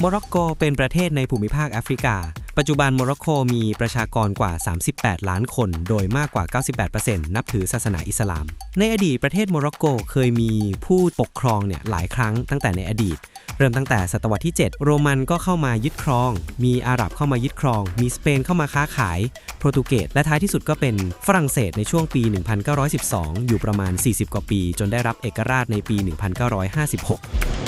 โมร็อกโกเป็นประเทศในภูมิภาคแอฟริกา ปัจจุบันโมร็อกโกมีประชากรกว่า 38 ล้านคน โดยมากกว่า 98%นับถือศาสนาอิสลาม ในอดีตประเทศโมร็อกโกเคยมีผู้ปกครองเนี่ยหลายครั้งตั้งแต่ในอดีต เริ่มตั้งแต่ศตวรรษที่ 7 โรมันก็เข้ามายึดครอง มีอาหรับเข้ามายึดครอง มีสเปนเข้ามาค้าขาย โปรตุเกสและท้ายที่สุดก็เป็นฝรั่งเศสในช่วงปี 1912 อยู่ประมาณ 40 กว่าปี จนได้รับเอกราชในปี 1956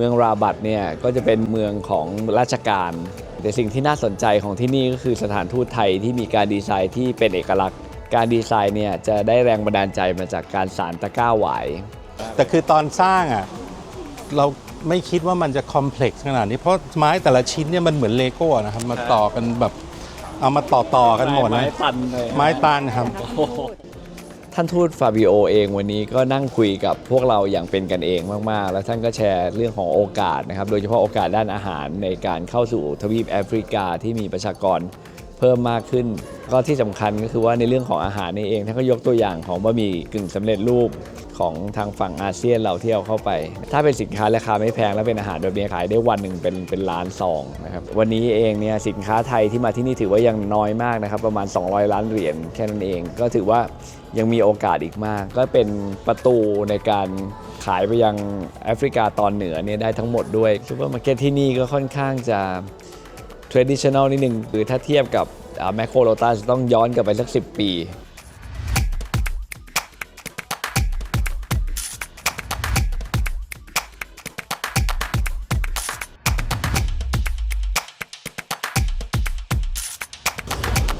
เมืองราบัตเนี่ยก็จะเป็นเมืองของราชการ แต่สิ่งที่น่าสนใจของที่นี่ก็คือสถานทูตไทยที่มีการดีไซน์ที่เป็นเอกลักษณ์ การดีไซน์เนี่ยจะได้แรงบันดาลใจมาจากการสารตะกร้าหวาย แต่คือตอนสร้างอะเราไม่คิดว่ามันจะคอมเพล็กซ์ขนาดนี้ เพราะไม้แต่ละชิ้นเนี่ยมันเหมือนเลโก้นะครับมาต่อกันแบบเอามาต่อต่อๆกันหมดนะไม้ตันเลย ไม้ตันครับ ท่านทูตฟาบิโอเองวันนี้ก็นั่งคุยกับพวกเราอย่างเป็นกันเองมาก ๆ แล้วท่านก็แชร์เรื่องของโอกาสนะครับ โดยเฉพาะโอกาสด้านอาหารในการเข้าสู่ทวีปแอฟริกาที่มีประชากร เพิ่มมากขึ้น ก็ที่สำคัญก็คือว่าในเรื่องของอาหารนี่เองท่านก็ยกตัวอย่างของบะหมี่กึ่งสำเร็จรูปของทางฝั่งอาเซียนเราที่เอาเข้าไป ถ้าเป็นสินค้าราคาไม่แพงและเป็นอาหารแบบนี้ขายได้วันหนึ่งเป็นเป็นล้านซองนะครับวันนี้เองเนี่ยสินค้าไทยที่มาที่นี่ถือว่ายังน้อยมากนะครับประมาณ 200 ล้านเหรียญแค่นั้นเอง ก็ถือว่ายังมีโอกาสอีกมาก ก็เป็นประตูในการขายไปยังแอฟริกาตอนเหนือเนี่ยได้ทั้งหมดด้วยซูเปอร์มาร์เก็ตที่นี่ก็ค่อนข้างจะ traditional นิดนึงคือถ้าเทียบกับแมคโครโลตัสต้องย้อนกลับไปสัก 10 ปี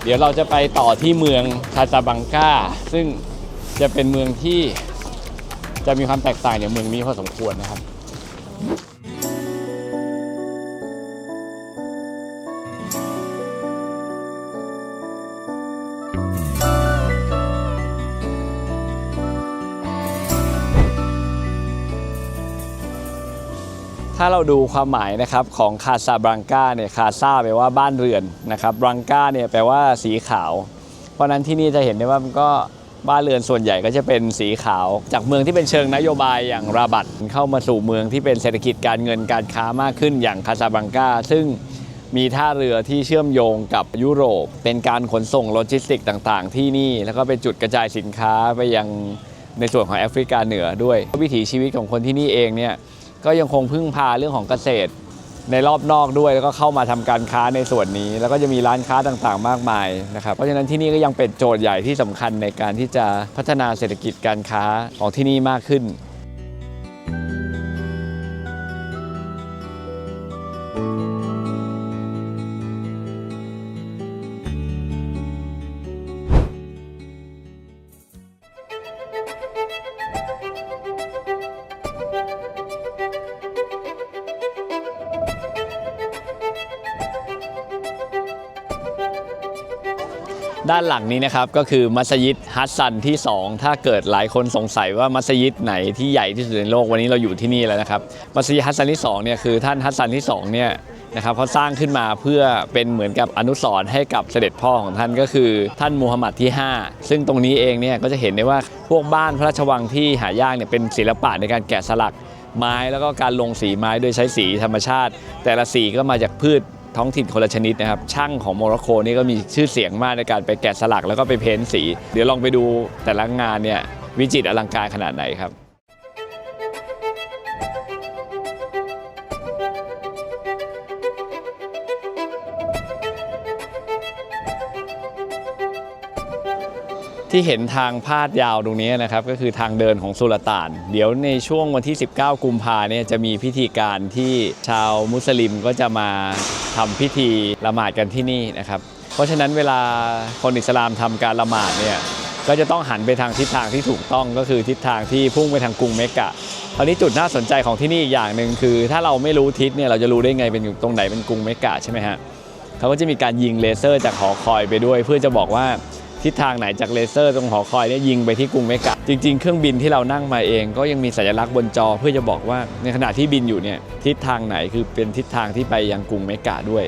เดี๋ยวเราจะไปต่อที่เมืองคาซาบังกาซึ่งจะเป็นเมืองที่จะมีความแตกต่างจากเมืองนี้พอสมควรนะครับ ถ้าเราดูความหมายนะครับของคาซาบรังกาเนี่ยคาซาแปลว่าบ้านเรือนนะครับบรังกาเนี่ยแปลว่าสีขาว เพราะนั้นที่นี่จะเห็นได้ว่ามันก็บ้านเรือนส่วนใหญ่ก็จะเป็นสีขาว จากเมืองที่เป็นเชิงนโยบายอย่างราบัตเข้ามาสู่เมืองที่เป็นเศรษฐกิจการเงินการค้ามากขึ้นอย่างคาซาบรังกาซึ่งมีท่าเรือที่เชื่อมโยงกับยุโรป เป็นการขนส่งโลจิสติกต่างๆ ที่นี่ แล้วก็เป็นจุดกระจายสินค้าไปยังในส่วนของแอฟริกาเหนือด้วย วิถีชีวิตของคนที่นี่เองเนี่ย ก็ยังคงพึ่งพาเรื่องของเกษตร ในรอบนอกด้วยแล้วก็เข้ามาทำการค้าในส่วนนี้ แล้วก็จะมีร้านค้าต่างๆ มากมายนะครับเพราะฉะนั้นที่นี่ก็ยังเป็นโจทย์ใหญ่ที่สำคัญในการที่จะพัฒนาเศรษฐกิจการค้าของที่นี่มากขึ้น ด้านหลังนี้นะครับก็คือมัสยิดฮัสซันที่ 2 ถ้าเกิดหลายคนสงสัยว่ามัสยิดไหนที่ใหญ่ที่สุดในโลกวันนี้เราอยู่ที่นี่แล้วนะครับมัสยิดฮัสซันที่2เนี่ยคือท่านฮัสซันที่2เนี่ยนะครับเขาสร้างขึ้นมาเพื่อเป็นเหมือนกับอนุสรณ์ให้กับเสด็จพ่อของท่านก็คือท่านมูฮัมหมัดที่ 5 ซึ่งตรงนี้เองเนี่ยก็จะเห็นได้ว่าพวกบ้านพระราชวังที่หายากเนี่ยเป็นศิลปะในการแกะสลักไม้แล้วก็การลงสีไม้โดยใช้สีธรรมชาติ แต่ละสีก็มาจากพืช ท้องถิ่นคนละชนิดนะครับ ช่างของโมร็อกโกนี่ก็มีชื่อเสียงมากในการไปแกะสลักแล้วก็ไปเพ้นสี เดี๋ยวลองไปดูแต่ละงานเนี่ยวิจิตรอลังการขนาดไหนครับ ที่เห็นทางพาดยาวตรงนี้นะครับก็คือทางเดินของสุลต่าน เดี๋ยวในช่วงวันที่ 19 กุมภาเนี่ยจะมีพิธีการที่ชาวมุสลิมก็จะมาทำพิธีละหมาดกันที่นี่นะครับ เพราะฉะนั้นเวลาคนอิสลามทำการละหมาดเนี่ยก็จะต้องหันไปทางทิศทางที่ถูกต้องก็คือทิศทางที่พุ่งไปทางกรุงเมกะคราวนี้จุดน่าสนใจของที่นี่อีกอย่างหนึ่งคือ ถ้าเราไม่รู้ทิศเนี่ยเราจะรู้ได้ไงเป็นอยู่ตรงไหนเป็นกรุงเมกะใช่ไหมฮะเขาก็จะมีการยิงเลเซอร์จากหอคอยไปด้วย เพื่อจะบอกว่า ทิศทางไหนจากเลเซอร์ตรงหอคอยเนี่ยยิงไปที่กรุงเมกะจริง ๆ เครื่องบินที่เรานั่งมาเองก็ยังมีสัญลักษณ์บนจอเพื่อจะบอกว่าในขณะที่บินอยู่เนี่ยทิศทางไหนคือเป็นทิศทางที่ไปยังกรุงเมกะด้วย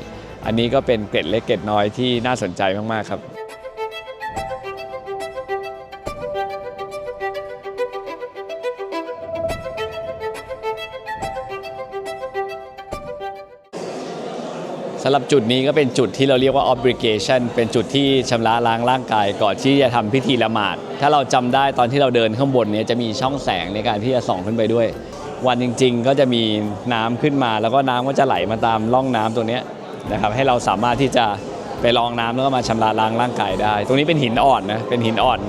อันนี้ก็เป็นเกร็ดเล็กเกร็ดน้อยที่น่าสนใจมากๆครับ สำหรับจุดนี้ก็เป็นจุดที่เราเรียกว่า obligation เป็นจุดที่ชำระล้างร่างกายก่อนที่จะทำพิธีละหมาด ถ้าเราจำได้ตอนที่เราเดินข้างบนเนี้จะมีช่องแสงในการที่จะส่องขึ้นไปด้วย วันจริง ๆ ก็จะมีน้ำขึ้นมา แล้วก็น้ำก็จะไหลมาตามร่องน้ำตรงเนี้นะครับให้เราสามารถที่จะไปลองน้ำแล้วก็มาชำระล้างร่างกายได้ ตรงนี้เป็นหินอ่อนนะเป็นหินอ่อน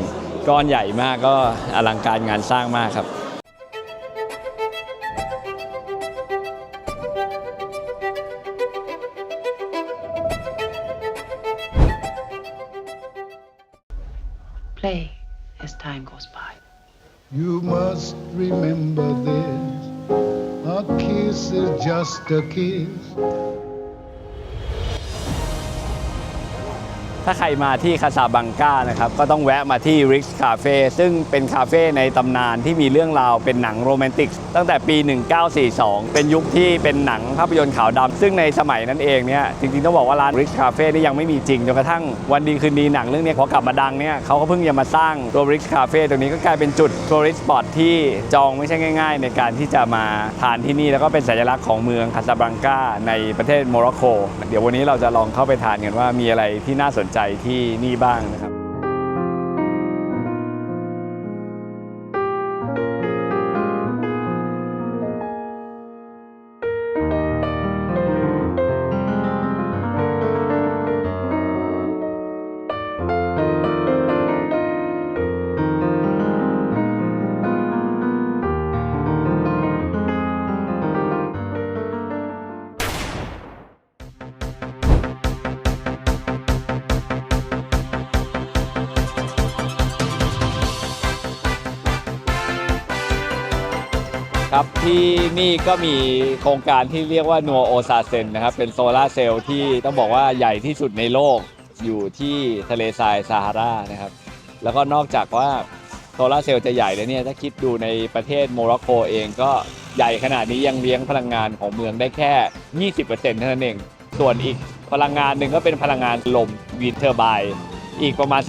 ก้อนใหญ่มากก็อลังการงานสร้างมากครับ Play as time goes by. You must remember this. A kiss is just a kiss. ถ้าใครมาที่คาซาบังกานะครับก็ต้องแวะมาที่ Rix Cafe ซึ่งเป็นคาเฟ่ในตำนานที่มีเรื่องราวเป็นหนังโรแมนติก ตั้งแต่ปี 1942 เป็นยุคที่เป็นหนังภาพยนตร์ขาวดำซึ่งในสมัยนั้นเองเนี่ยจริงๆ ต้องบอกว่าร้าน Rix Cafe นี่ยังไม่มีจริงจนกระทั่งวันดีคืนดีหนังเรื่องนี้พอกลับมาดังเนี่ยเขาก็เพิ่งจะมาสร้างตัว Rix Cafe ตรงนี้ก็กลายเป็นจุดทัวริสต์สปอตที่จองไม่ใช่ง่าย ๆ ในการที่จะมาทานที่นี่แล้วก็เป็นสัญลักษณ์ของเมืองคาซาบังกาในประเทศโมร็อกโกเดี๋ยววันนี้เราจะลองเข้าไปทานกันว่ามีอะไรที่น่าสนใจใจที่นี่บ้างนะครับ ครับที่นี่ก็มีโครงการที่เรียกว่านัวโอซาเซนนะครับเป็นโซลาเซลล์ที่ต้องบอกว่าใหญ่ที่สุดในโลกอยู่ที่ทะเลทรายซาฮารานะครับแล้วก็นอกจากว่าโซลาเซลล์จะใหญ่แล้วเนี่ยถ้าคิดดูในประเทศโมร็อกโกเองก็ใหญ่ขนาดนี้ยังเลี้ยงพลังงานของเมืองได้แค่ 20%เท่านั้นเอง ส่วนอีกพลังงานหนึ่งก็เป็นพลังงานลมวินเทอร์ไบอีกประมาณ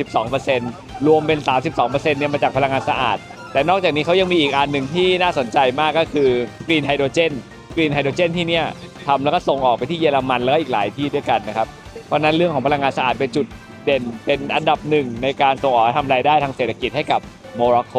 12%รวมเป็น 32%เนี่ยมาจากพลังงานสะอาด แต่นอกจากนี้เขายังมีอีกอันหนึ่งที่น่าสนใจมากก็คือกรีนไฮโดรเจนกรีนไฮโดรเจนที่เนี่ยทำแล้วก็ส่งออกไปที่เยอรมันแล้วก็อีกหลายที่ด้วยกันนะครับ เพราะนั้นเรื่องของพลังงานสะอาดเป็นจุดเด่นเป็นอันดับหนึ่งในการส่งออกทำรายได้ทางเศรษฐกิจให้กับโมร็อกโก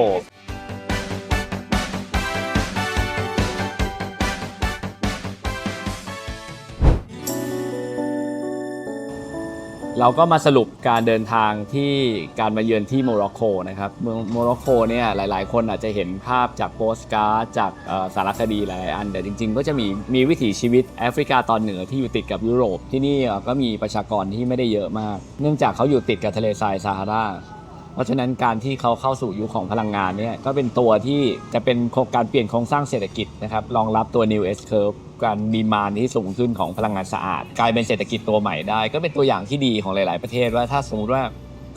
เราก็มาสรุปการเดินทางที่การมาเยือนที่โมร็อกโกนะครับเมืองโมร็อกโกเนี่ยหลาย ๆ คนอาจจะเห็นภาพจากโปสการ์ดจากสารคดีหลายๆอัน แต่จริง ๆ ก็จะมีมีวิถีชีวิตแอฟริกาตอนเหนือที่อยู่ติดกับยุโรปที่นี่ก็มีประชากรที่ไม่ได้เยอะมาก เนื่องจากเขาอยู่ติดกับทะเลทรายซาฮารา เพราะฉะนั้นการที่เขาเข้าสู่ยุคของพลังงานเนี่ยก็เป็นตัวที่จะเป็นโครงการเปลี่ยนโครงสร้างเศรษฐกิจนะครับรองรับตัว New S Curve การดีมานที่สูงขึ้นของพลังงานสะอาด กลายเป็นเศรษฐกิจตัวใหม่ได้ ก็เป็นตัวอย่างที่ดีของหลาย ๆ ประเทศว่าถ้าสมมติว่า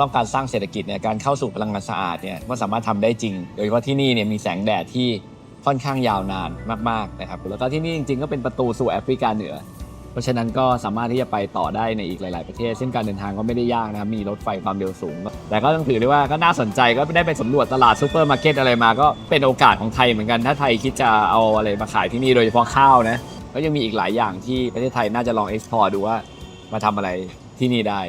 ต้องการสร้างเศรษฐกิจเนี่ยการเข้าสู่พลังงานสะอาดเนี่ยก็สามารถทำได้จริง โดยเฉพาะที่นี่เนี่ยมีแสงแดดที่ค่อนข้างยาวนานมาก ๆ นะครับแล้วก็ที่นี่จริง ๆ ก็เป็นประตูสู่แอฟริกาเหนือ ราะฉะนั้นก็สามารถที่จะไปต่อได้ในอีกหลาย ๆประเทศ ซึ่งการเดินทางก็ไม่ได้ยากนะครับมีรถไฟความเร็วสูง แต่ก็ต้องถือได้ว่าก็น่าสนใจก็ได้ไปสำรวจตลาดซูเปอร์มาร์เก็ตอะไรมา ก็เป็นโอกาสของไทยเหมือนกันถ้าไทยคิดจะเอาอะไรมาขายที่นี่โดยเฉพาะข้าวนะก็ยังมีอีกหลายอย่างที่ประเทศไทยน่าจะลองเอ็กซ์พอร์ตดูว่ามาทำอะไรที่นี่ได้